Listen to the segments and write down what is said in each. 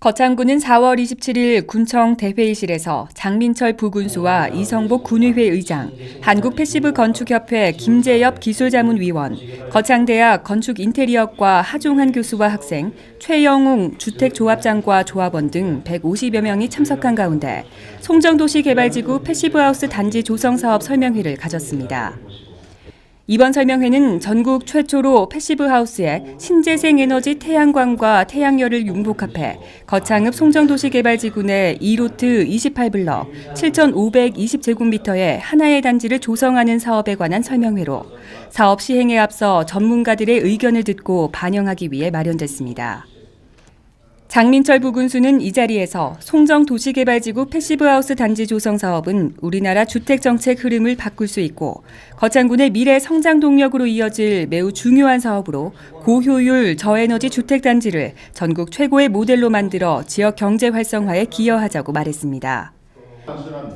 거창군은 4월 27일 군청 대회의실에서 장민철 부군수와 이성복 군의회 의장, 한국 패시브 건축협회 김재엽 기술자문위원, 거창대학 건축인테리어과 하종한 교수와 학생, 최영웅 주택조합장과 조합원 등 150여 명이 참석한 가운데 송정도시개발지구 패시브하우스 단지 조성 사업 설명회를 가졌습니다. 이번 설명회는 전국 최초로 패시브 하우스에 신재생 에너지 태양광과 태양열을 융복합해 거창읍 송정도시개발지구 내 2로트 28블럭 7,520제곱미터의 하나의 단지를 조성하는 사업에 관한 설명회로 사업 시행에 앞서 전문가들의 의견을 듣고 반영하기 위해 마련됐습니다. 장민철 부군수는 이 자리에서 송정 도시개발지구 패시브하우스 단지 조성 사업은 우리나라 주택 정책 흐름을 바꿀 수 있고 거창군의 미래 성장 동력으로 이어질 매우 중요한 사업으로 고효율 저에너지 주택 단지를 전국 최고의 모델로 만들어 지역 경제 활성화에 기여하자고 말했습니다.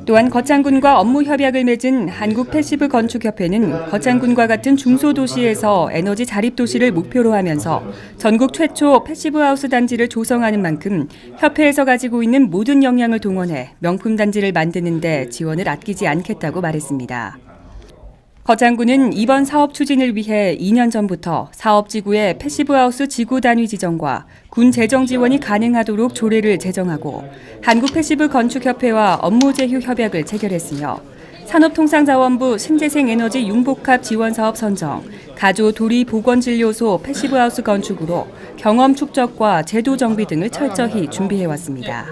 또한 거창군과 업무 협약을 맺은 한국 패시브 건축협회는 거창군과 같은 중소도시에서 에너지 자립 도시를 목표로 하면서 전국 최초 패시브 하우스 단지를 조성하는 만큼 협회에서 가지고 있는 모든 역량을 동원해 명품 단지를 만드는 데 지원을 아끼지 않겠다고 말했습니다. 거창군은 이번 사업 추진을 위해 2년 전부터 사업지구의 패시브하우스 지구 단위 지정과 군 재정 지원이 가능하도록 조례를 제정하고 한국 패시브 건축협회와 업무 제휴 협약을 체결했으며 산업통상자원부 신재생 에너지 융복합 지원 사업 선정, 가조 도리 보건진료소 패시브하우스 건축으로 경험 축적과 제도 정비 등을 철저히 준비해 왔습니다.